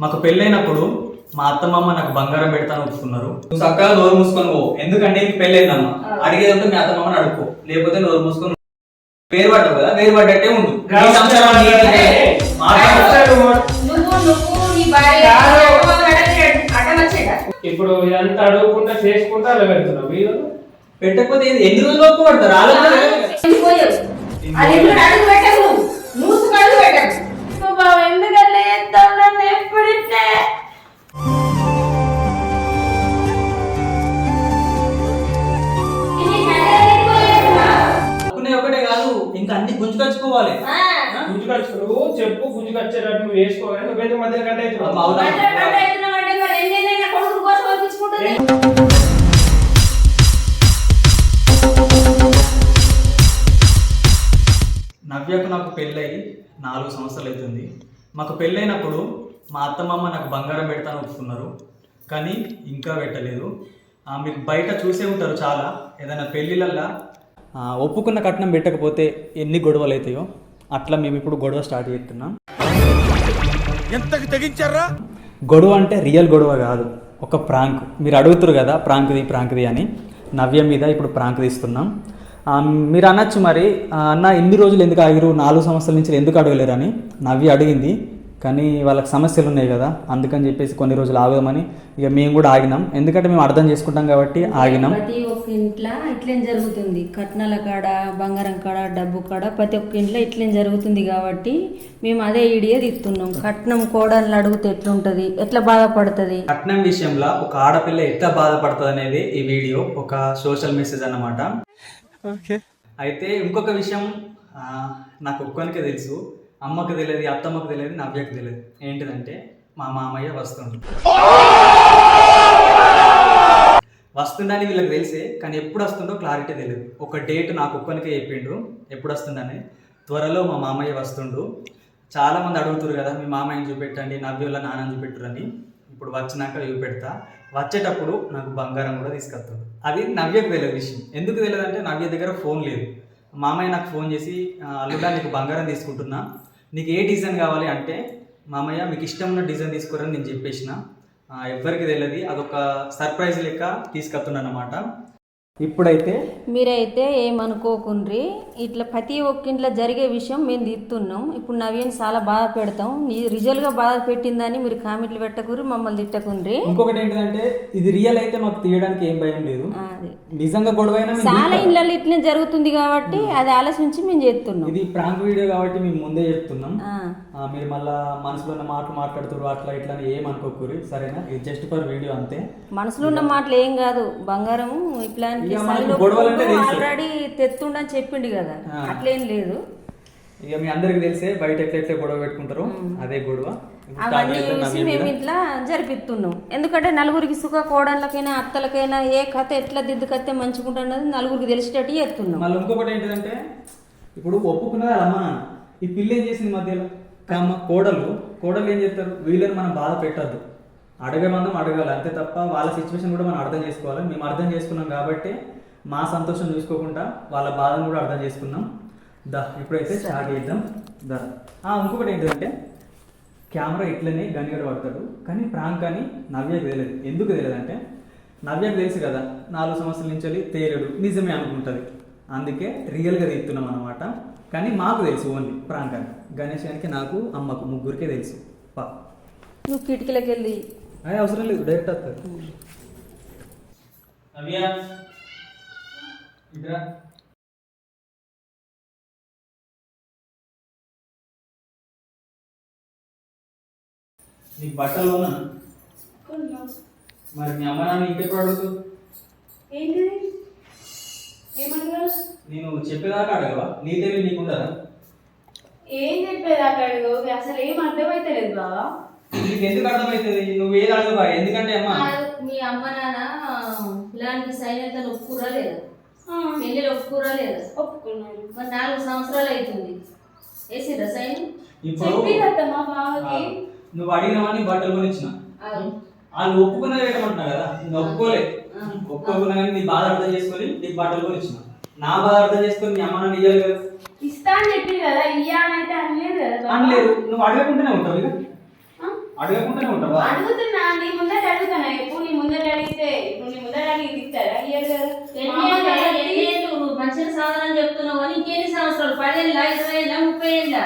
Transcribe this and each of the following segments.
మాకు పెళ్ళైనప్పుడు మా అత్తమ్మ నాకు బంగారం పెడతాను ఒప్పుకున్నారు. నువ్వు చక్కగా నోరు మూసుకొని పో. ఎందుకంటే నీకు పెళ్ళైందమ్మా. అడిగేది ఉంటే మీ అత్తమ్మని అడుక్కో. లేకపోతే నోరు మూసుకొని వేరు పడ్డావు కదా వేరు పడ్డట్టే ఉండు ఇప్పుడు ఇదంతా అడుగుకుంటా చేసుకుంటా అలా పెడుతున్నావు? మీరు పెట్టకపోతే? ఎన్ని రోజులు ఒప్పు పడతారు ఆలోచన ఒకటే కాదు ఇంకా అన్ని గుంజుకొచ్చుకోవాలి. ఆ, గుంజుకొచ్చు నువ్వు చెప్పు గుంజుకొచ్చేటట్టు నువ్వు వేసుకోవాలి నువ్వు ఎందుకు మధ్య కంటే అమ్మ, అవునా? బట్టలు బట్టలు అవుతున్నావంటే మరి ఎన్నెన్నైనా కొడుకు కోసం పంపించుకుంటుంది నవ్యకు నాకు పెళ్ళయి నాలుగు సంవత్సరాలు అవుతుంది మాకు పెళ్ళైనప్పుడు మా అత్తమామ నాకు బంగారం పెడతాను ఒప్పుకున్నారు కానీ ఇంకా పెట్టలేదు. ఆ, మీకు బయట చూసే ఉంటారు చాలా ఏదైనా పెళ్ళిళ్ళల్లో. ఒప్పుకున్న కట్నం పెట్టకపోతే ఎన్ని గొడవలు అవుతాయో అట్లా మేము ఇప్పుడు గొడవ స్టార్ట్ చేస్తున్నాం. ఎంతకు తెగించారా? గొడవ అంటే రియల్ గొడవ కాదు ఒక ప్రాంక్. మీరు అడుగుతారు కదా ప్రాంక్ది ప్రాంక్ది అని. నవ్య మీద ఇప్పుడు ప్రాంక్ తీస్తున్నాం. మీరు అనొచ్చు మరి అన్న ఎన్ని రోజులు ఎందుకు ఆగిరు నాలుగు సంవత్సరాల నుంచి ఎందుకు అడగలేరు అని నవ్య అడిగింది కానీ వాళ్ళకి సమస్యలు ఉన్నాయి కదా అందుకని చెప్పేసి కొన్ని రోజులు ఆగుదామని ఇక మేము కూడా ఆగినాం. ఎందుకంటే మేము అర్థం చేసుకుంటాం కాబట్టి ఆగినాం. ప్రతి ఒక్క ఇంట్లో ఇట్లేం జరుగుతుంది. కట్నాల కాడ బంగారం కాడ డబ్బు కాడ ప్రతి ఒక్క ఇంట్లో ఇట్లేం జరుగుతుంది కాబట్టి మేము అదే ఈడియే తీస్తున్నాం. కట్నం కోడళ్ళు అడిగితే ఎట్లుంటది? ఎట్లా బాధపడుతుంది? కట్నం విషయంలో ఒక ఆడపిల్ల ఎట్లా బాధపడుతుంది అనేది ఈ వీడియో ఒక సోషల్ మెసేజ్ అన్నమాట. అయితే ఇంకొక విషయం ఆ, నాకు ఒక్కనికే తెలుసు. అమ్మకు తెలియదు అత్తమ్మకు తెలియదు నవ్యకు తెలియదు. ఏంటిదంటే మా మామయ్య వస్తుండు వస్తుండని వీళ్ళకి తెలిసే కానీ ఎప్పుడు వస్తుండో క్లారిటీ తెలియదు. ఒక డేట్ నాకు ఒక్కనికే చెప్పిండ్రు ఎప్పుడు వస్తుందని త్వరలో మా మామయ్య వస్తుండు. చాలా మంది అడుగుతారు కదా మీ మామయ్యని చూపెట్టండి నవ్యోళ్ళ నాన్నని చూపెట్టురని ఇప్పుడు వచ్చినాక చూపెడతా వచ్చేటప్పుడు నాకు బంగారం కూడా తీసుకొస్తాడు. అది నవ్యకు తెలియదు విషయం. ఎందుకు తెలియదు అంటే నవ్య దగ్గర ఫోన్ లేదు. మామయ్య నాకు ఫోన్ చేసి అల్లుడా నీకు బంగారం తీసుకుంటున్నా. నీకు ఏ డిజైన్ కావాలి అంటే మామయ్య మీకు ఇష్టం ఉన్న డిజైన్ తీసుకోరని నేను చెప్పేసిన. ఎవరికి తెలియదు అదొక సర్ప్రైజ్ లెక్క తీసుకొస్తున్నాను అనమాట ఇప్పుడైతే మీరైతే ఏమనుకోకుండ్రి? ఇట్లా ప్రతి ఒక్క ఇంట్లో జరిగే విషయం మేము తీస్తున్నాం ఇప్పుడు నవీన్ చాలా బాధ పెడతాం. ఈ రిజల్ట్గా బాధ పెట్టిందని మీరు కామెంట్లు పెట్టకుర్రి మమ్మల్ని తిట్టకుండ్రి. ఇంకొకటి ఏంటంటే ఇది రియల్ అయితే మాకు తీయడానికి ఏం భయం లేదు. నిజంగా గొడవ చాలా తీస్తాం. ఇళ్ళల్లో ఇట్లే జరుగుతుంది కాబట్టి అది ఆలోచించి మేము చేస్తున్నాం. ఇది ప్రాంక్ వీడియో కాబట్టి మేము ముందే చెప్తున్నాం. మీరు మళ్ళా మనసులో ఉన్న మాటలు మాట్లాడుతారు అట్లా ఇట్లా ఏం అనుకోకూరి? సరేనా? ఇది జస్ట్ ఫర్ వీడియో అంతే. మనసులో ఉన్న మాటలు ఏం కాదు. బంగారం తెలుసు. ఆల్రెడీ తెత్తుండని చెప్పిండు కదా. అట్లేం లేదు. ఇక మీ అందరికి తెలిసే బయట ఎట్లా ఎట్లా గొడవ పెట్టుకుంటారు అదే గొడవ. అవన్నీ చూసి మేము. ఇట్లా జరిపిస్తున్నాం ఎందుకంటే నలుగురికి సుఖ కోడళ్ళకైనా అత్తలకైనా ఏ కథ ఎట్లా దిద్దుకత్తే మంచిగుంటున్నది నలుగురికి తెలిసేటట్టు చేస్తున్నాం. మళ్ళీ ఇంకొకటి ఏంటంటే ఇప్పుడు ఒప్పుకున్నది అమ్మ నాన్న. ఈ పిల్ల ఏం చేసింది మధ్యలో? కామ్మ కోడలు కోడలు ఏం చేస్తారు? వీళ్ళని మనం బాధ పెట్టద్దు. అడగే మందం అడగాలి అంతే తప్ప వాళ్ళ సిచ్యువేషన్ కూడా మనం అర్థం చేసుకోవాలి. మేము అర్థం చేసుకున్నాం కాబట్టి మా సంతోషం చూసుకోకుండా వాళ్ళ బాధను కూడా అర్థం చేసుకున్నాం దా ఇప్పుడైతే స్టార్ట్ చేద్దాం. దా. ఆ, ఇంకొకటి ఏంటంటే కెమెరా ఇట్లనే గనిగడ పడతాడు కానీ ప్రాంక్ అని నవ్యకు తెలియదు ఎందుకు తెలియదు అంటే నవ్యకు తెలుసు కదా నాలుగు సంవత్సరాల నుంచి తేలడు. నిజమే అనుకుంటుంది. అందుకే రియల్గా తీస్తున్నాం అనమాట కానీ మాకు తెలుసు ఓన్లీ ప్రాంక్ అని గణేష్ గారికి నాకు అమ్మకు ముగ్గురికే తెలుసు. పా. నువ్వు కిటికీలకు వెళ్ళి. అదే అవసరం లేదు డైరెక్ట్ ఇట్రా నీకు బట్టలు ఉన్నా మరి మీ అమ్మ నాన్న ఇంకెప్పుడు అడుగుతూ ఏమన్నా నేను చెప్పేదాకా అడగవా? నీ తెలివి నీకుండదా? ఏం చెప్పేది అక్కడ అసలు ఏం అర్థమైతలేదు బావా. నీకు ఎందుకు అర్థమవుతుంది నువ్వు ఏది అడగవా ఎందుకంటే అమ్మ మీ అమ్మ నాన్న ఇలాంటి సైన్యత ఒప్పుకురా లేదా పెళ్ళిలో ఒప్పుకురా లేదా ఒప్పుకున్నారు. మరి నాలుగు సంవత్సరాలు అవుతుంది వేసిరా సైన్? ఇప్పుడు చెప్పిరత్తమ్మా ఆ, బావకి నువ్వు అడిగినవని బట్టలు కొనిచ్చిన. వాళ్ళు ఒప్పుకున్నది పెట్టమంటున్నా కదా? నువ్వు ఒప్పుకోలే. కానీ నీ బాధ అర్థం చేసుకొని నీకు బట్టలు కొనిచ్చిన. నా బాధ అర్థం చేసుకొని మీ అమ్మ నాన్న ఇయ్యాలి కదా. ఇస్తా అని చెప్పి కదా ఇయ్యా అని అయితే అనలేదు కదా. అనలేదు. నువ్వు అడగకుండానే ఉంటావు ఇక. ఆ? అడగకుండానే ఉంటావా? అడుగుతున్నా నీ ముందట అడుగుతానా ఎప్పుడు నీ ముందట అడిగితే ఇప్పుడు నీ ముందట అడిగి ఇస్తారా ఇయ్యరు కదా. ఎన్ని మా అమ్మ ఏళ్ళు, కాబట్టి- నువ్వు మంచిగా సాధన చెప్తున్నావు అని ఇంకెన్ని సంవత్సరాలు? పదేళ్ళ ఇరవై ఏళ్ళ ముప్పై ఏళ్ళ?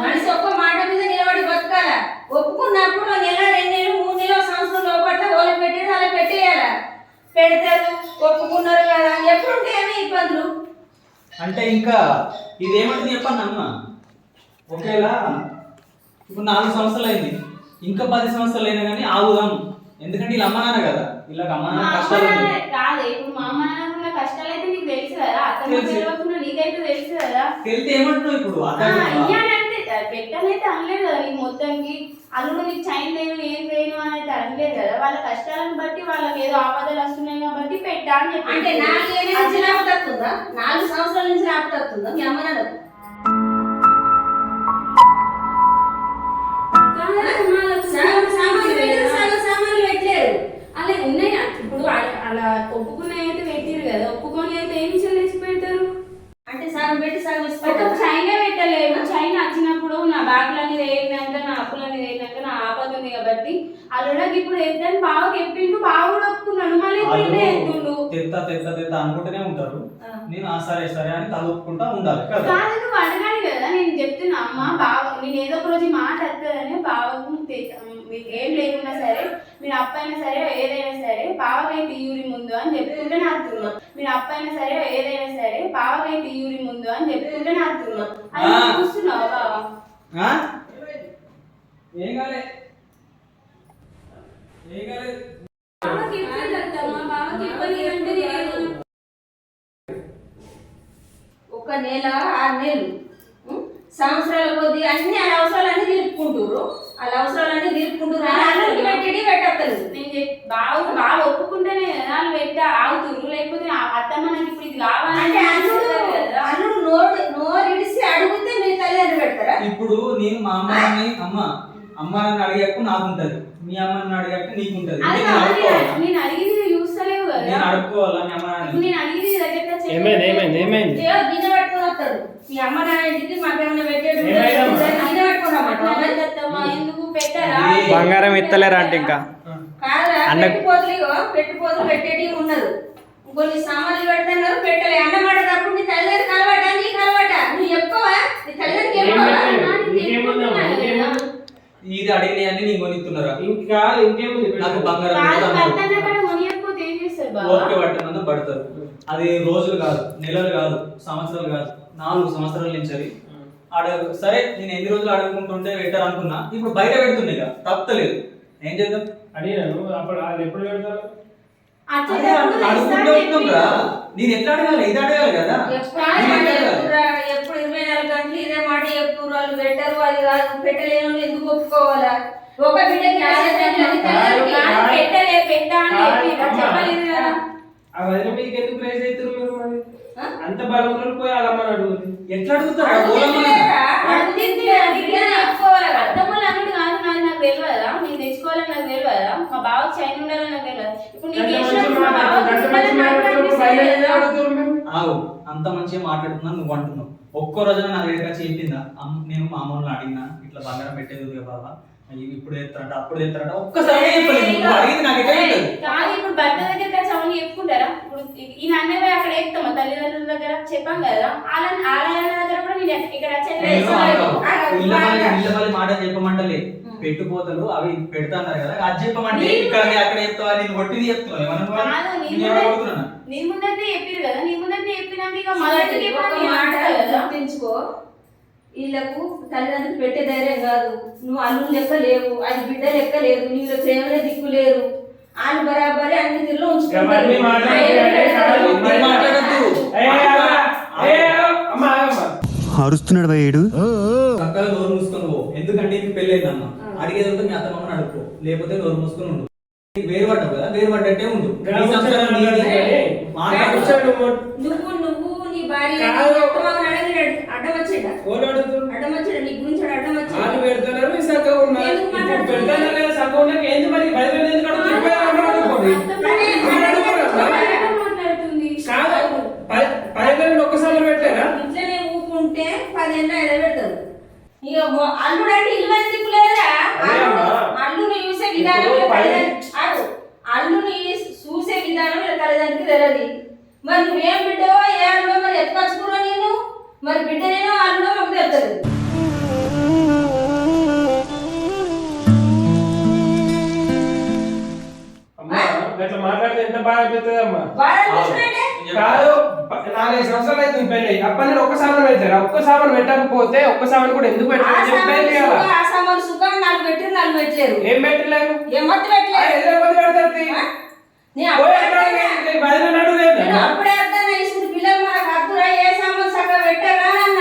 మనిషి ఒక్క మాట మీద నిలబడి బతకాల. ఒప్పుకున్నప్పుడు నెల రెండు నెలలు మూడు నెలలు సంవత్సరం లోపల ఓల పెట్టి అలా పెట్టేయాల. పెడతారు ఒప్పుకున్నారు కదా. ఎప్పుడు ఉంటాయేమో ఇబ్బందులు? అంటే ఇంకా ఇదేమంటుంది చెప్పండి అమ్మ. ఒకేలా ఇప్పుడు నాలుగు సంవత్సరాలు అయింది. ఇంకా పది సంవత్సరాలు అయినా కానీ ఆగుదాం. ఎందుకంటే వీళ్ళ అమ్మ నాన్న కదా. వీళ్ళకి అమ్మ నాన్న కష్టాలు నాన్న. కాదు. ఇప్పుడు మా అమ్మ నాన్నకున్న కష్టాలు అయితే నీకు తెలుసు కదా. అతను నీకైతే తెలుసు కదా. తెలితే ఏమంటున్నావు ఇప్పుడు? పెట్టనైతే అనలేదు కదా నీకు మొత్తానికి? అల్లుడు నీకు చైన్ లేను ఏం లేను అని అయితే అనలేదు కదా? వాళ్ళ కష్టాలను బట్టి వాళ్ళకి ఏదో ఆపదలు వస్తున్నాయి కాబట్టి పెట్టా అని చెప్పి అంటే నాలుగు ఏళ్ళ నుంచి నాలుగు సంవత్సరాల నుంచి రాపుతుందా మీ అమ్మ పెట్టలేరు అలా ఉన్నాయి? ఇప్పుడు అలా- ఒప్పుకున్నాయి అయితే పెట్టారు కదా ఒప్పుకొని అయితే ఏమి చెల్లించి పెడతారు అంటే సగం పెట్టి సగం ఒక. చైనా పెట్టలేము. చైనా వచ్చినప్పుడు నా బ్యాగులన్నీ వేయనాక నా అప్పులన్నీ వేయనాక నా ఆపద ఉంది కాబట్టి. అల్లుడకి ఇప్పుడు ఎద్దని బావకి ఎప్పిండు బావ కూడా ఒప్పుకున్నాడు. మళ్ళీ ఇప్పుడు ఎత్తుండు తెత్త తెత్త తెత్త అనుకుంటూనే ఉంటారు. నేను ఆ సరే సరే అని తల ఒప్పుకుంటా ఉండాలి కదా. నువ్వు అడగాలి కదా. నేను చెప్తున్నా అమ్మ బావ నేను ఏదో ఒక రోజు మాట వస్తుందని బావకు మీకు ఏం లేకున్నా సరే మీరు అప్పైనా సరే ఏదైనా సరే బావకైతే యూరి ముందు అని చెప్తుంటే నాటున్నా మీరు అప్పైనా సరే ఏదైనా సరే బావకైతే యూరి ముందు అని చెప్తుంటే నాటున్నా అది ఆ. నువ్వు చూస్తున్నావా బావ? ఏం కాలే. ఏం కాలేదు ఒక నెల ఆరు నెలలు? సంవత్సరాల కొద్ది అన్ని వాళ్ళ అవసరాలన్నీ తీర్పుకుంటారు వాళ్ళ అవసరాలన్నీ తీర్పుకుంటారు అన్నిటికీ పెట్టేది పెట్టలేదు నేను బావ బావ ఒప్పుకుంటేనే వాళ్ళు పెట్టి ఆగుతుర్రు. లేకపోతే ఆ అత్తమ్మ నాకు ఇప్పుడు ఇది కావాలంటే అంటే అల్లుడు కదా అల్లుడు నోరు నోరు ఇడిసి అడిగితే మీ తల్లిదండ్రులు పెడతారా? ఇప్పుడు నేను మా అమ్మని అమ్మ అమ్మ నన్ను అడిగాక నాకు ఉంటది మీ అమ్మ నన్ను అడిగాక నీకు ఉంటది అది నేను అడుక్కోవాలా? అడిగింది చూస్తలేవు కదా. నేను అడుక్కోవాలా మీ అమ్మ ఇప్పుడు? నేను అడిగింది దగ్గర. ఏమైంది ఏమైంది ఏమైంది? గిన్నె పట్టుకొని వస్తాడు. మీ అమ్మ నాన్న ఇంటికి మాకేమైనా ఏమైందమ్మా? గిన్నె పట్టుకొని ఎందుకు పెట్టారా బంగారం ఇత్తలేరంట ఇంకా? కాదురా అన్న- పెట్టిపోతులు ఇగో పెట్టిపోతులు పెట్టేటి ఉన్నారు కొన్ని సామాన్లు పెడుతున్నారు పెట్టలే. అన్నం ఆడేటప్పుడు నీ తల్లిదండ్రులు ఇది అడిగిన అన్ని నేను కొనిస్తున్నారు? ఇంకా ఇంకేముంది నాకు బంగారం కాదు పెట్టు అన్నారు. భర్త అన్నకాడ కొనియకపోతే ఏం చేస్తారు బావ? ఓపిక పట్టమందు పడతారు. అది రోజులు కాదు నెలలు కాదు సంవత్సరాలు కాదు నాలుగు సంవత్సరాల నుంచి అది. ఆడ సరే నేను ఎన్ని రోజులు అడుగుకుంటుంటే పెట్టారు అనుకున్నా ఇప్పుడు బయట పెడుతుండే ఇక తప్పలేదు ఏం చేద్దాం? అడిగాను అప్పుడు ఎప్పుడు పెడతారు? అదే ఎప్పుడు అడుగుకుంటూ తెస్తా ఉంటున్నాం రా. నేను ఎట్లా అడగాలి? ఇది అడగాలి కదా. ఎప్పుడు ఇరవై నాలుగు గంటలు ఇదే మాట చెప్తున్నారు వాళ్ళు పెట్టరు అది కాదు. పెట్టలేని ఎందుకు ఒప్పుకోవాలా? ఒక బిడ్డకి పెట్టలే పెట్టా అని చెప్పలేదు కదా. ఆ వదిన మీకు ఎందుకు రేజ్ అవుతారు మీరు మరి? ఆ? అంత బలవంతులు పోయి ఎట్లా అడుగుతారు? మా బావకి చైన్ ఉండాలని నాకు తెలియదు? ఇప్పుడు నీకు అంత మంచిగా మాట్లాడుతున్నా నువ్వు అంటున్నావు. ఒక్క రోజున నా దగ్గర వచ్చి చెప్పిందా? అమ్మ నేను మా అమ్మని అడిగినా ఇట్లా బంగారం పెట్టేది బాబా ఇప్పుడు ఎత్తారంట అప్పుడు ఎత్తారంట ఒక్కసారి అడిగింది నాకు? కాదు ఇప్పుడు భర్త దగ్గరికి వచ్చి అవన్నీ చెప్పుకుంటారా? ఇప్పుడు ఈ- అక్కడ ఎక్కుతామా తల్లిదండ్రుల దగ్గర చెప్పాం కదా వాళ్ళ వాళ్ళ దగ్గర కూడా నేను ఇక్కడ వచ్చి మాట చెప్పమంటలే. పెట్టుపోతలు అవి పెడతాన్నారు కదా అది చెప్పమంటే ఇక్కడ అక్కడ చెప్తావా నేను ఒట్టిది చెప్తున్నావు ఏమన్నా కాదు, నీ నేను ముందే- గుర్తించుకో. వీళ్ళకు తల్లిదండ్రులు పెట్టే ధైర్యం కాదు. నువ్వు అల్లు లెక్క లేవు అది బిడ్డ లెక్క లేదు నీలో ప్రేమలే దిక్కు లేరు వాళ్ళు బరాబరి అన్ని తీరులో ఆగమ్మా. అరుస్తున్నాడు భయ్యుడు చక్కగా నోరు మూసుకొని పో. ఎందుకంటే నీకు పెళ్ళైందన్న అడిగేది ఉంటే మీ అత్తమ్మని అడుక్కో. లేకపోతే నోరు మూసుకొని ఉండు. నీకు వేరు పడ్డావు కదా వేరు పడ్డట్టే ఉండు నువ్వు. భార్య అడ్డం అడుగుతారు అడ్డం వచ్చాడు? నీ గురించి అడ్డం వచ్చాడు? పెడతారు మీరు సక్కగా ఉన్నారు. ఎందుకు మాట్లాడుతున్నారు? మరి? పది వేలు ఎందుకు అడుగుతారు ఒక్క సామాన్ కూడా ఎందుకు సుఖం, ఆ సామాన్ సుఖం నాలుగు పెట్టిరు నాలుగు పెట్టలేరు ఏం పెట్టలేరు ఏం మొత్తం మంది పెడతారు? నేను అప్పుడే అర్థం- నీకు చేసింది పిల్లలు మనకు అద్దురా ఏ సామాన్ సగం పెట్టారా అన్న?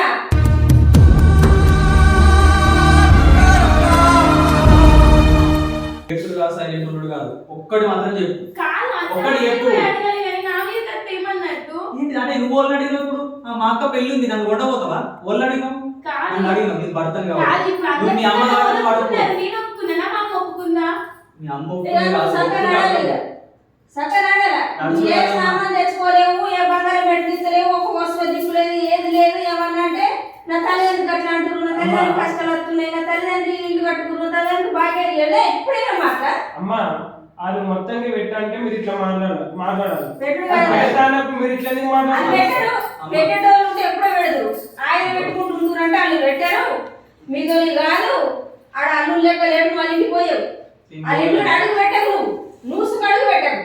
ఎప్పుడు కాదు కాదు. ఒక్కటి మాత్రం చెప్పు. ఒక్కటి చెప్పు. ఏంటి అంటే నువ్వు అడిగినప్పుడు మా అక్క పెళ్ళి ఉంది నన్ను కొట్టబోతావా? వాళ్ళు అడిగినావు కావాలి నువ్వు మీ అమ్మ. నేను ఒప్పుకున్నా మా అమ్మ ఒప్పుకుందా? మీ అమ్మ ఒప్పుకుంది ఏ నడవమ్మా. సామాన్ తెచ్చుకోలేవు ఏ బంగారం పెట్టిస్తలేవు ఒక వస్తువు దిక్కులేదు ఏది లేదు ఏమన్నా అంటే నా తల్లిదండ్రులు అట్లా అంటారు నా తల్లిదండ్రులు అమ్మా. కష్టాలు వస్తున్నాయి. నా తల్లిదండ్రులు ఇల్లు కట్టుకున్నారు తల్లిదండ్రులు బాగా ఎప్పుడైనా ఎప్పుడైనా మాట అమ్మా అది మొత్తంగా పెట్టాలంటే మీరు ఇట్లా మాట్లాడాలి. మాట్లాడాలి మీరు ఇట్లా మాట్లాడాలి పెట్టరు అమ్మా. పెట్టేటోళ్ళు ఉంటే ఎప్పుడో పెడదు ఆయన పెట్టుకుంటున్నారు అంటే వాళ్ళు పెట్టారు మీతో కాదు. ఆడ అల్లు లెక్క లేడు వాళ్ళ ఇంటికి పోయావు. వాళ్ళ ఇంట్లో అడుగు పెట్టకు. నువ్వు నూసుకు అడుగు పెట్టకు.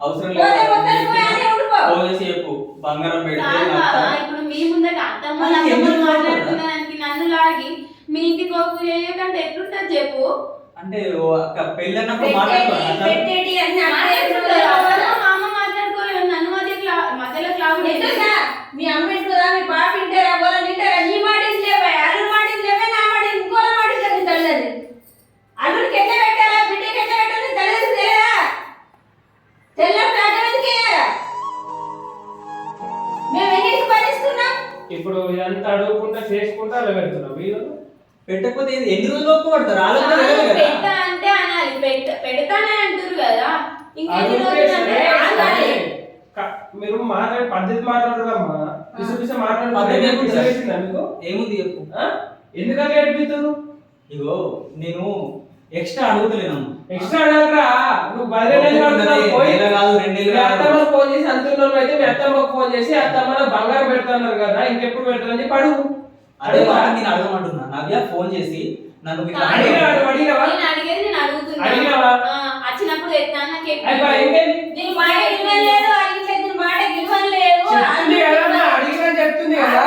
అవసరం లేదు. చెప్పు బంగారం పెడితే ఇప్పుడు మీ ముందట అత్తమ్మ నన్ను లాగి మీ ఇంటికి ఒప్పు చేయకంటే ఎట్లుంటది చెప్పు. అంటే ఓ అక్క పెళ్ళి అన్నప్పుడు పెట్టేటి మాట్లాడుకోవాలి. మా నన్ను మధ్య మధ్యలో క్లాస్ మీ అమ్మ ఇంటుందా మీ పాప ఇప్పుడు ఎంత అడుగుకుంటా చేసుకుంటా అలా పెడుతున్నావు వీళ్ళు పెట్టకపోతే ఏంది? ఎన్ని రోజులు కదా? పెట్ట అంటే అనాలి. పెట్ట పెడతానే అంటారు కదా. ఇంకెన్ని అడుగుతే రోజులు అంటే సరే, ఆగాలి. క- మీరు మాట్లాడే పద్ధతి మాట్లాడదమ్మా పద్ధతి పిసివేసిందా మీకు? ఏముంది చెప్పు. ఆ? ఎందుకంటే ఏడిపిస్తారు ఇగో నేను ఎక్స్ట్రా అడుగుతలేనమ్మా. ఎక్స్ట్రా అడగరా నువ్వు ఫోన్ చేసి అంటున్నాను అయితే మీ అత్తమ్మకు ఫోన్ చేసి అత్తమ్మ బంగారం పెడుతున్నారు కదా ఇంకెప్పుడు అదే మాట నేను అడగమంటున్నా. నవ్య ఫోన్ చేసి నన్ను. అడిగినావా? నేను అడిగేది నేను అడుగుతున్నా. అడిగినావా? వచ్చినప్పుడు నాకు ఇంకేంటి దీని మాట గెలవలేదు ఆ ఇంట్లో దీని మాట గెలవలేదు చెప్తుంది కదా అడిగినా చెప్తుంది కదా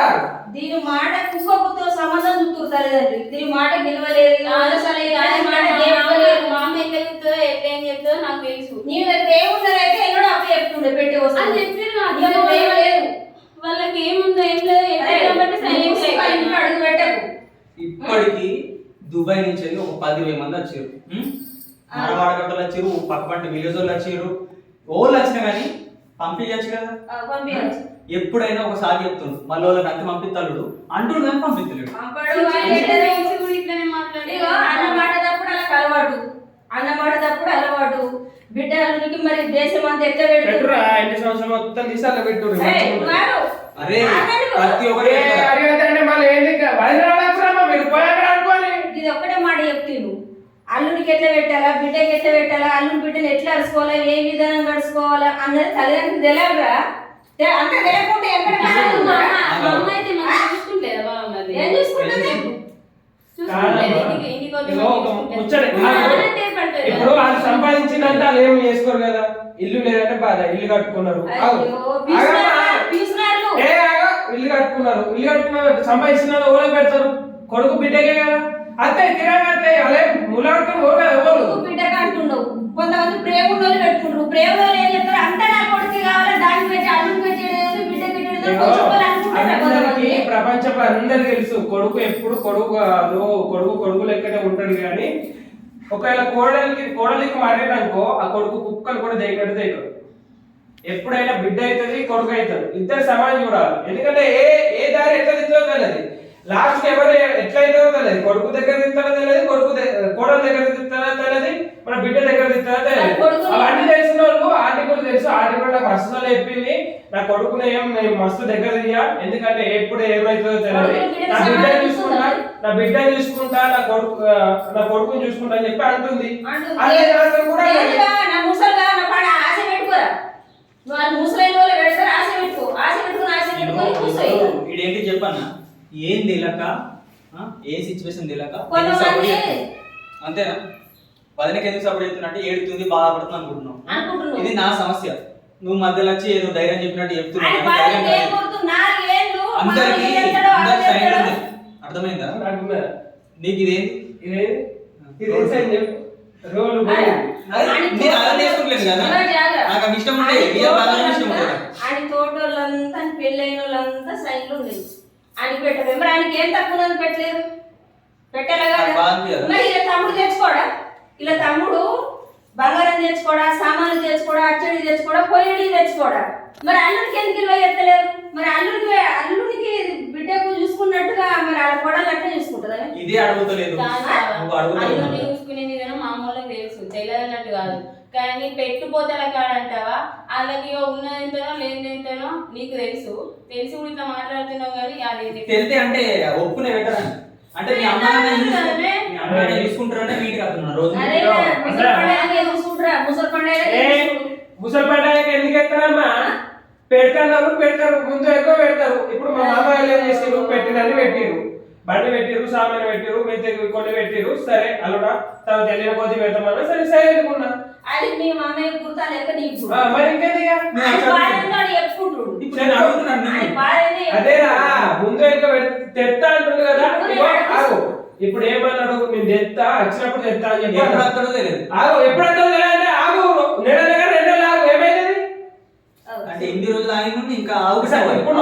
దీని మాట ఇంకొకరితో సంబంధం తల్లిదండ్రులు దీని మాట గెలవలేదు ఆలోచన లేదు, ఆయన మాట గెలవలేదు. మా అమ్మ ఎట్లా చెప్తుందో ఎట్లా ఏం చెప్తుందో నాకు తెలుసు. నీ దగ్గర ఏమున్నదైతే ఎన్నడూ అప్పు చెప్తుండే పెట్టి అని వస్తుంది చెప్పారు వాళ్ళకి ఏముందో ఏం లేదు. అడుగు పెట్టకు. ఇప్పటికి దుబాయ్ నుంచి ఒక పది వేల మంది వచ్చారు. మరవాడగట్టలు వచ్చారు పక్కపంటి విలేజ్ వాళ్ళు వచ్చారు. ఓళ్ళు వచ్చినా కానీ పంపించచ్చు కదా. ఆ, పంపించు ఎప్పుడైనా ఒకసారి చెప్తుండు మళ్ళీ వాళ్ళకి అంత పంపిస్తాడు అంటుండు కానీ పంపిస్తలేడు పంపడు ఆయన ఇట్లా ఎట్లా తెలిసి కూడా ఇట్లనే మాట్లాడి ఇదిగో అన్న మాట తప్పుడు అలా అలవాటు అన్న మాట తప్పుడు అలవాటు బిడ్డలకి మరి దేశం అంతా ఎట్లా పెడుతున్నారు ఎన్ని సంవత్సరం మొత్తం తీసాల పెట్టురు ఏయ్, వాడు, అరే. ప్రతి అనుకోని ఇది ఒక్కటే మాట చెప్తాను అల్లుడికి ఎట్లా పెట్టాలా? బిడ్డకి ఎట్లా పెట్టాలా? అల్లుడి బిడ్డను ఎట్లా అరుచుకోవాలా? ఏ విధానం గడుచుకోవాలా అన్నది తల్లిదండ్రులు తెలియదురా అంత తెలియకుండా ఎక్కడ. ఇప్పుడు వాళ్ళు సంపాదించినంత వాళ్ళు ఏమి చేసుకోరు కదా? ఇల్లు లేదంటే బాధ ఇల్లు కట్టుకున్నారు. ఇల్లు కట్టుకున్నారు. ఇల్లు కట్టుకున్నారు సంపాదించిన ఊళ్ళో పెడతారు? కొడుకు బిడ్డకే కదా? అంతే తిరగా అంతే అదే ములాడుకుని ఊరు కదా ఊరు నువ్వు బిడ్డకు అంటున్నావు కొంతమంది ప్రేమ ఉన్నోళ్ళు పెట్టుకుంటారు. ప్రేమ ఏం చెప్తారు కావాలి దాన్ని పెట్టి బిడ్డ ప్రపంచంలో అందరికి తెలుసు. కొడుకు ఎప్పుడు కొడుకు కాదు కొడుకు కొడుకు లెక్కనే ఉంటాడు కానీ ఒకవేళ కోడలికి కోడలికి మారేటనుకో ఆ కొడుకు కుక్కలు కూడా దేకడు దేకడు ఎప్పుడైనా బిడ్డ అవుతుంది కొడుకు అవుతాడు. ఇద్దరు సమానం చూడాలి. ఎందుకంటే ఏ ఏ దారి ఎట్లా తిందో తెలియదు లాస్ట్ ఎవరు ఎట్లా అవుతుందో తెలియదు కొడుకు దగ్గర తింటారో తెలియదు కొడుకు కోడల దగ్గర తింటారో తెలియదు మన బిడ్డ దగ్గర తింటారో తెలియదు కొడుకుని- అవన్నీ తెలిసిన వాళ్ళు ఆంటీ కూడా తెలుసు. ఆంటీ కూడా నాకు అసలు చెప్పింది నా కొడుకుని ఏం నేను మస్తు దగ్గర తీయ ఎందుకంటే ఎప్పుడు ఏమైతుందో తెలియదు నా సమానం చూసుకుంటా. నా బిడ్డని చూసుకుంటా నా కొడుకు నా కొడుకుని చూసుకుంటా అని చెప్పి అంటుంది. అదే నాకు కూడా ముసలైన వాళ్ళు పెడతారు? ఆశ పెట్టుకో. ఆశ పెట్టుకుని ఆశ పెట్టుకొని కూర్చోయి ఇదేంటి చెప్పన్నా? ఏం తెలియక ఆ? ఏ సిచ్యువేషన్ తెలియక చేస్తున్నావు? అంతేనా? వదినకి ఎందుకు సపోర్ట్ చేస్తున్నా అంటే ఏడుతుంది బాధపడుతుంది అనుకుంటున్నావు. ఇది నా సమస్య. నువ్వు మధ్యలో వచ్చి ఏదో ధైర్యం చెప్పినట్టు చెప్తున్నావు అందరికి అర్థమైందా? నీకు ఇదేంటి? నాకు ఇష్టం ఉండే పెళ్ళైన వాళ్ళంతా సైన్లు ఉండేది. ఆయన పెట్టలేదు మరి ఆయనకి ఏం తక్కువ పెట్టలేదు? పెట్టాలి కదా. మరి ఇలా తమ్ముడు తెచ్చుకోడా? ఇలా తమ్ముడు బంగారం తెచ్చుకోడా సామాన్లు తెచ్చుకోడా అచ్చడి తెచ్చుకోడా పొయ్యి తెచ్చుకోడా? మరి అల్లుడికి ఎందుకు ఇరవై ఎత్తలేదు? మరి అల్లుడికి అల్లుడికి బిడ్డకు చూసుకున్నట్టుగా మరి వాళ్ళ కొడాలు అట్లా చూసుకుంటుందా? ఇదే అడుగుతలేదు. మామూలుగా తెలుసు తెలియదన్నట్టు కాదు. కానీ పెట్టుపోతల కాడంటావా వాళ్ళకి ఇగో ఉన్నది ఎంతనో లేనిది ఎంతనో నీకు తెలుసు. తెలిసి కూడా ఇట్లా మాట్లాడుతున్నావు కానీ అది తెలితే అంటే ఒప్పునే అంటే మీ అమ్మ చూసుకుంటారంటే వీటికి వస్తున్నారు రోజు ముసలి పండుగకి ఎందుకు ఎత్తారమ్మా? పెడతారు పెడతారు. ముందు ఎక్కువ పెడతారు. ఇప్పుడు మా మామ ఏం చేసారు పెట్టినని పెట్టిరు బండి పెట్టిరు సామాన్ పెట్టిరు మెత్త కొన్ని పెట్టిరు సరే అల్లుడా తను తెలియని కొద్ది పెడతామన్నా సరే సరే అనుకున్నా అది మీ మామయ్య గుర్తా లేక నీకు మరి ఇక? అదేరా ముందు పెట్- తెస్తా అంటుంది కదా. ఇప్పుడు ఇగో, నేను ఆగు. ఇప్పుడు ఏమన్నాడు? నేను తెస్తా వచ్చినప్పుడు తెస్తా అని చెప్పి ఎప్పుడు. వస్తాడో తెలియదు. ఆగు ఎప్పుడంతా తెలియాలంటే ఆగు. నెల నెల రెండు నెలలు ఆగు. ఏమైంది? అంటే ఎన్ని రోజులు నుండి ఇంకా ఆగుతావు ఇప్పుడు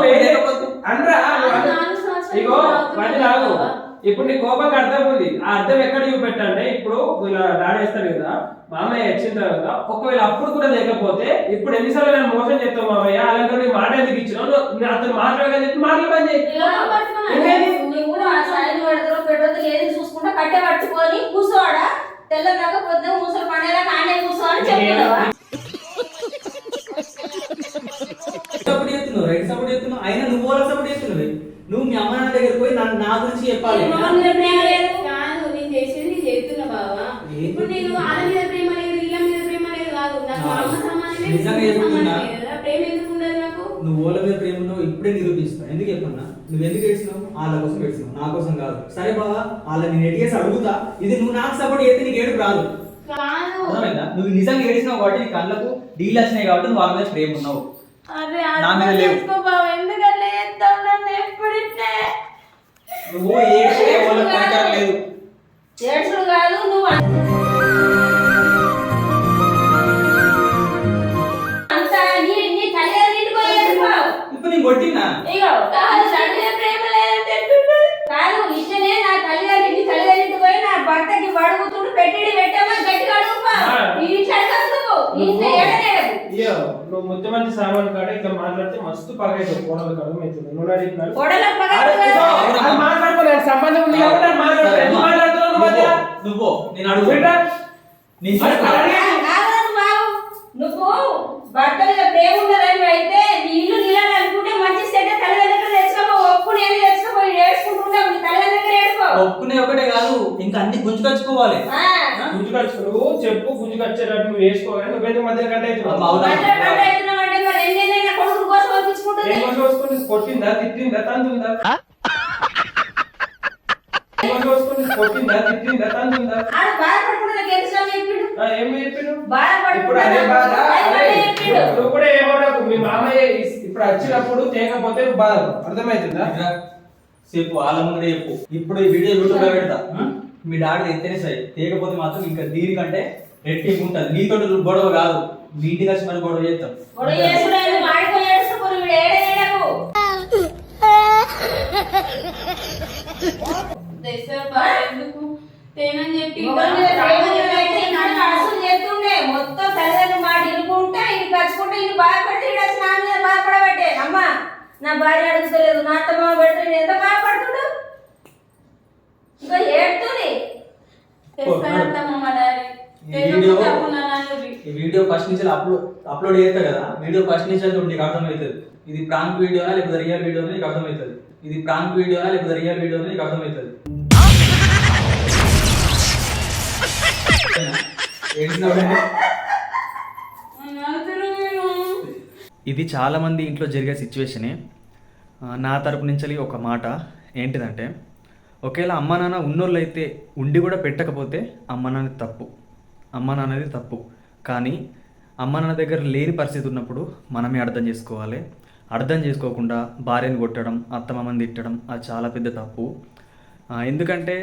అనరా ఇగో ఆగు బావ. ఇప్పుడు నీ కోపంకి అర్థం ఉంది ఆ అర్థం ఎక్కడ చూపెట్టంటే ఇప్పుడు ఇలా దాడేస్తారు కదా మామయ్య వచ్చిన తర్వాత ఒకవేళ అప్పుడు కూడా లేకపోతే ఇప్పుడు ఎన్నిసార్లు నేను మోసం చేస్తావు మామయ్య? అలాంటి నీ మాట ఎందుకు ఇచ్చినావు? నువ్వు- అతను మాట్లాడగా చెప్పి మాటలు పని చూసుకుంటా కట్టె పట్టుకొని కూర్చోవాడా? తెల్లదాకా పొద్దున ముసలి పండగ ఆనే కూర్చో అని చెప్తున్నావా? సపోర్ట్ చేస్తున్నావు రైట్ సపోర్ట్ చేస్తున్నావు. అయినా నువ్వు సపోర్ట్ చేస్తున్నావు. నువ్వు మీ అమ్మ నాన్న దగ్గరికి పోయి నా నా గురించి చెప్పాలి. కాదు నేను చేసేది నేను చేస్తున్నా బావా? ఇప్పుడు నేను వాళ్ళ మీద ప్రేమ లేదు వీళ్ళ మీద ప్రేమ లేదు కాదు. నాకు అమ్మ సమానమే నిజంగా చెప్తున్నా. ప్రేమ ఎందుకు ఉండదు నాకు? నువ్వు వాళ్ళ మీద ప్రేమ ఉన్నావు ఇప్పుడే నిరూపిస్తావు ఎందుకు చెప్పన్నా? నువ్వు ఎందుకు ఏడ్చినావు? వాళ్ళ కోసం ఏడ్చినావు. నా కోసం కాదు. సరే బావా వాళ్ళ నేను ఎడిగేసి అడుగుతా. ఇది నువ్వు నాకు సపోర్ట్ చేస్తే నీకు ఏడుపు రాదు. అర్థమైందా? నువ్వు నిజంగా ఏడిచినావు కాబట్టి నీ కళ్ళకు డీల్ వచ్చినాయి కాబట్టి నువ్వు వాళ్ళ మీద ప్రేమ ఉన్నావు. నా మీద చేస్తావు నన్ను ఎప్పుడు ఇట్లే నువ్వు ఏడిస్తే వాళ్ళకి పనికిరాదు లేదు ఏడ్చుడు కాదు నువ్వు అంత నీ నీ తల్లిదండ్రులు ఇంటికి పోయి ఏడుకోవు. ఇప్పుడు నేను కొట్టినా ఇగో కాదు తల్లి ప్రేమ లేదంటే ఎట్లుంటది? కాదు ఇష్టనే నా తల్లిదండ్రులు తల్లిదండ్రులు పోయి నా భర్తకి బడుగుతుండు పెట్టిడి పెట్టామని గట్టిగా అడుగుపా ఆ. ఈ ఇంట్లో అడగదు నువ్వు ఈ ఇంట్లో ఏడనేడు అయ్యో నువ్వు ముద్ద మంచి సామాన్ కాడ ఇట్లా మాట్లాడితే మస్తు పగైతావు కోడలు కాదు అవుతుంది నువ్వు. ఇదో. అది మాట్లాడుకోలేదు సంబంధం ఉంది కాబట్టి ఎందుకు మాట్లాడుతున్నావు నువ్వు మధ్య? నువ్వు నేను అడుగు. కాదు బాబు నువ్వు భర్త మీద ప్రేమ ఉన్నదని అయితే నీ ఇల్లు నిలాలి అనుకుంటే మంచి సెట్ తల్లిదండ్రులు తెచ్చుకోపో ఒప్పు నేను తెచ్చుకోపోయి ఏడ్చుకుంటున్నావు నీ తల్లిదండ్రుల దగ్గర ఏడుకో ఒప్పుకునే ఒకటే కాదు ఇంకా అన్ని గుంజుకొచ్చుకోవాలి. ఆ. గుంజుకొచ్చు చెప్పు గుంజుకొచ్చేటట్టు నువ్వు వేసుకోవాలి మధ్య? మధ్యలో చూసుకుని కొట్టిందా తిట్టిందా తంతుందా? ఏమో చూసుకుని కొట్టిందా తిట్టిందా తంతుందా? చెప్పిండు ఇప్పుడు? అదే బాధ కూడా మీ మామయ్య ఇప్పుడు వచ్చినప్పుడు తేకపోతే బాధ. అర్థమవుతుందా? చెప్పు వాళ్ళ ముందే చెప్పు. ఇప్పుడు ఈ వీడియో యూట్యూబ్లో పెడతా? మీ డాడీ ఎంతనే సరే. తేకపోతే మాత్రం ఇంకా దీనికంటే రెట్టింపు ఉంటుంది. నీతో గొడవ కాదు. మీ ఇంటికి వచ్చి మరి గొడవ చేస్తాం మొత్తం తల్లిదండ్రులు మాట ఇనుకుంటే ఇది ఖర్చుకుంటే ఇది బాధపడితే ఈడు వచ్చి నా మీద బాధపడబట్టే. అమ్మ నా భార్య అడుగుతలేదు నా అత్తమ్మ పెడితే నేను ఎంత బాధపడుతుండు? ఇంకా ఏడుతుంది. ఈ వీడియో వీడియో ఫస్ట్ నుంచి అప్లోడ్ అప్లోడ్ చేస్తా కదా వీడియో ఫస్ట్ నుంచి అంటే నీకు అర్థమవుతుంది. ఇది ప్రాంక్ వీడియోనా లేకపోతే రియల్ వీడియోనా నీకు అర్థమవుతుంది. ఇది ప్రాంక్ వీడియోనా లేకపోతే రియల్ వీడియోనా నీకు అర్థమవుతుంది. మీరు. ఇది చాలామంది ఇంట్లో జరిగే సిచ్యువేషనే నా తరపు నుంచి ఒక మాట ఏంటిదంటే ఒకవేళ అమ్మ నాన్న ఉన్నోళ్ళు అయితే ఉండి కూడా పెట్టకపోతే అమ్మ నాన్న తప్పు. అమ్మ నాన్నది తప్పు. కానీ అమ్మ నాన్న దగ్గర లేని పరిస్థితి ఉన్నప్పుడు మనమే అర్థం చేసుకోవాలి. అర్థం చేసుకోకుండా భార్యను కొట్టడం అత్తమామని తిట్టడం అది చాలా పెద్ద తప్పు. ఎందుకంటే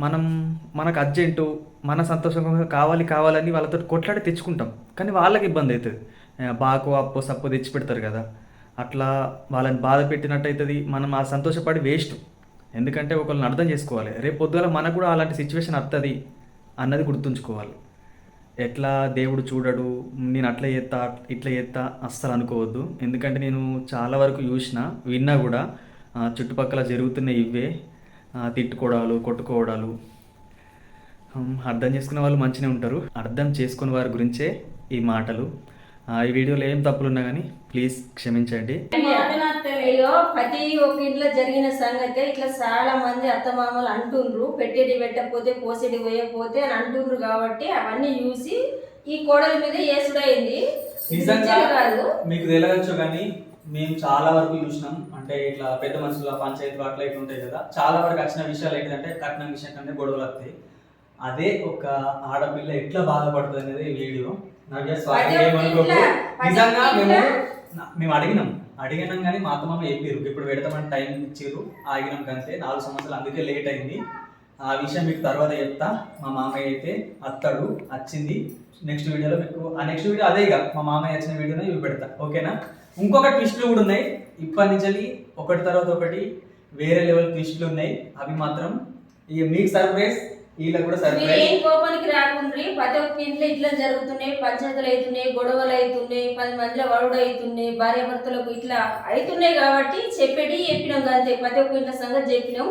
మనం మనకు అర్జెంటు మన సంతోషంగా కావాలి కావాలని వాళ్ళతో కొట్లాడి తెచ్చుకుంటాం. కానీ వాళ్ళకి ఇబ్బంది అవుతుంది బాకు అప్పు సప్పు తెచ్చి పెడతారు కదా. అట్లా వాళ్ళని బాధ పెట్టినట్టు అవుతుంది మనం ఆ సంతోషపడి వేస్ట్. ఎందుకంటే ఒకళ్ళని అర్థం చేసుకోవాలి. రేపు పొద్దుగల మనకు కూడా అలాంటి సిచ్యువేషన్ వస్తుంది అన్నది గుర్తుంచుకోవాలి. ఎట్లా దేవుడు చూడడు నేను అట్లా చేస్తా ఇట్లా చేస్తా అస్సలు అనుకోవద్దు. ఎందుకంటే నేను చాలా వరకు చూసిన విన్నా కూడా చుట్టుపక్కల జరుగుతున్న ఇవే తిట్టుకోవడాలు కొట్టుకోవడాలు. అర్థం చేసుకునే వాళ్ళు మంచిగా ఉంటారు. అర్థం చేసుకునే వారి గురించే ఈ మాటలు. ఈ వీడియోలో ఏం తప్పులు ఉన్నా కానీ ప్లీజ్ క్షమించండి. ప్రతి ఒక్క ఇంట్లో జరిగిన సంగతి ఇట్లా చాలా మంది అత్తమామలు అంటుండ్రు పెట్టేది పెట్టకపోతే పోసేది పోయకపోతే అని అంటుండ్రు కాబట్టి అవన్నీ చూసి ఈ కోడల మీద ఏసుడైంది. కాదు. మీకు తెలియచ్చు కానీ మేము చాలా వరకు చూసినాం. అంటే ఇట్లా పెద్ద మనుషుల పంచాయతీలు అట్లా ఇట్లా ఉంటాయి కదా. చాలా వరకు వచ్చిన విషయాలు ఏంటంటే కట్నం విషయం కంటే గొడవలు వస్తాయి. అదే ఒక ఆడపిల్ల ఎట్లా బాధపడుతుంది అనేది ఈ వీడియో. నిజంగా మేము మేము అడిగినాం. అడిగినాం కానీ మా అత్తమ్మ చెప్పారు ఇప్పుడు పెడతామని టైం ఇచ్చారు ఆగినాం కంటే నాలుగు సంవత్సరాలు అందుకే లేట్ అయింది. ఆ విషయం మీకు తర్వాత చెప్తా. మా మామయ్య అయితే అత్తడు వచ్చింది నెక్స్ట్ వీడియోలో మీకు ఆ నెక్స్ట్ వీడియో అదే ఇక. మా మామయ్య వచ్చిన వీడియోనే ఇవి పెడతా. ఓకేనా ఇంకొక ట్విస్ట్లు కూడా ఉన్నాయి. ఇప్పటి నుంచి ఒకటి తర్వాత ఒకటి వేరే లెవెల్ ట్విస్ట్లు ఉన్నాయి. అవి మాత్రం ఇక మీకు సర్ప్రైజ్ వీళ్ళకి కూడా సర్ప్రైజ్ ఏం కోపానికి రాకుండ్రి? ప్రతి ఒక్క ఇంట్లో ఇట్లా జరుగుతున్నాయి పంచాయతీలు అవుతున్నాయి గొడవలు అవుతున్నాయి పది మందిలో వరుడు అవుతున్నాయి భార్య భర్తలకు ఇట్లా అవుతున్నాయి కాబట్టి చెప్పేటి చెప్పినాం అంతే ప్రతి ఒక్క ఇంట్లో సంగతి చెప్పినాం.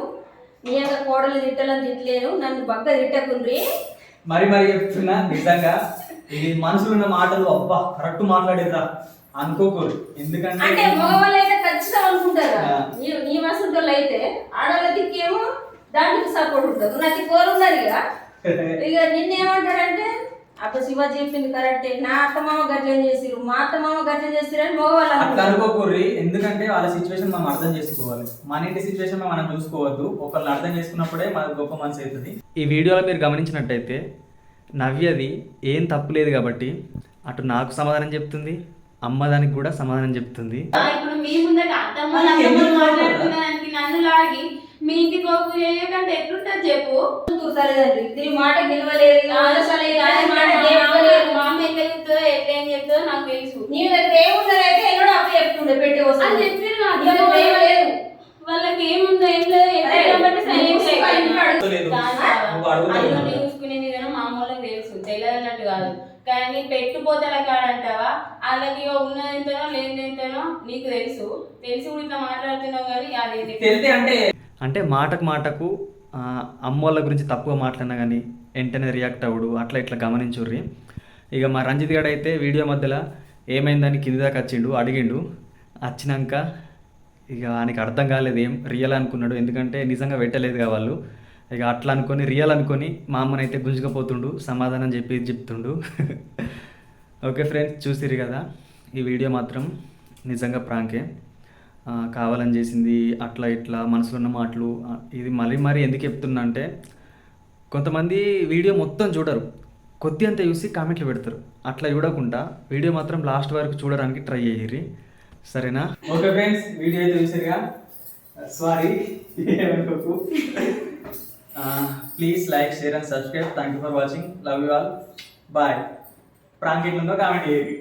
నీ యొక్క కోడలు తిట్టాలని తిట్టలేను నన్ను బక్క తిట్టకుండ్రి. మరి మరి చెప్తున్నా నిజంగా ఇది మనసులో ఉన్న మాటలు అబ్బా కరెక్ట్ మాట్లాడిర్రా అనుకోకూడదు. ఎందుకంటే అంటే మగవాళ్ళు అయితే ఖచ్చితంగా అనుకుంటారు. నీ నీ మసంటోళ్ళు అయితే ఆడవాళ్ళ దిక్కేమో దానికి సపోర్ట్ ఉంటుంది. నాకు కోరు ఉన్నది ఇక. ఇక నిన్నేమంటారంటే అప్పుడు శివ చెప్పింది కరెక్టే నా అత్తమామ గట్లం చేసిరు మా అత్తమామ గట్లం చేసిరు అని మగవాళ్ళు అట్లా అనుకోకూర్రి. ఎందుకంటే వాళ్ళ సిచ్యువేషన్ మనం అర్థం చేసుకోవాలి. మన ఇంటి సిచ్యువేషన్ మనం చూసుకోవద్దు. ఒకళ్ళని అర్థం చేసుకున్నప్పుడే మనకు గొప్ప మనసు అవుతుంది. ఈ వీడియోలో మీరు గమనించినట్టయితే నవ్యది ఏం తప్పు లేదు కాబట్టి అటు నాకు సమాధానం చెప్తుంది అమ్మ దానికి కూడా సమాధానం చెప్తుంది. ఇప్పుడు మీ ముందట అత్తమ్మ నన్ను లాగి మీ ఇంటికి పోకు చేయకంటే ఎట్లుంటది చెప్పు. తల్లిదండ్రులు దీని మాట గెలవలేదు ఆలోచనలేదు అనే మాట గెలవలేదు మా అమ్మ ఎట్లా చెప్తుందో ఎట్లా ఏం చెప్తుందో నాకు తెలుసు. నీ దగ్గర ఏమున్నదైతే ఎన్నడూ అప్పు చెప్తుండే పెట్టి అని వస్తుంది చెప్పారు లేదు వాళ్ళకి ఏముందో ఏం లేదు కాబట్టి సైలెంట్ నువ్వు అయిపోయింది. లేదు. దాని నువ్వు అడుగుతావు. అందులో చూసుకునే విధానం మా అమ్మోళ్ళకి తెలుసు. తెలియదన్నట్టు కాదు. కానీ పెట్టుపోతల కాడంటావా వాళ్ళకి ఇగో ఉన్నదెంతనో లేనిదెంతనో నీకు తెలుసు. తెలిసి కూడా ఇట్లా మాట్లాడుతున్నావు కానీ అది తెలితే అంటే అంటే మాటకు మాటకు అమ్మోళ్ళ గురించి తప్పుగా మాట్లాడినా కానీ వెంటనే రియాక్ట్ అవ్వడు. అట్లా ఇట్లా గమనించుర్రి. ఇక మా రంజిత్ గడ అయితే వీడియో మధ్యలో ఏమైందని కింది దాకా వచ్చిండు అడిగిండు. వచ్చినాక ఇక ఆయనకి అర్థం కాలేదు ఏం రియల్ అనుకున్నాడు. ఎందుకంటే నిజంగా పెట్టలేదు వాళ్ళు. ఇక అట్లా అనుకొని రియల్ అనుకొని మా అమ్మనైతే గుంజుకపోతుండు సమాధానం చెప్పి చెప్తుండు. ఓకే ఫ్రెండ్స్ చూసిరు కదా? ఈ వీడియో మాత్రం నిజంగా ప్రాంకే. కావాలని చేసింది అట్లా ఇట్లా మనసులో ఉన్న మాటలు ఇది మళ్ళీ మరీ ఎందుకు చెప్తున్నా అంటే కొంతమంది వీడియో మొత్తం చూడరు. కొద్ది అంత చూసి కామెంట్లు పెడతారు. అట్లా చూడకుండా వీడియో మాత్రం లాస్ట్ వరకు చూడడానికి ట్రై చేయరు సరేనా? ఓకే ఫ్రెండ్స్ వీడియో అయితే చూసారుగా? Sorry please like share and subscribe thank you for watching love you all bye prank ఎట్లుందో కామెంట్ చేయరి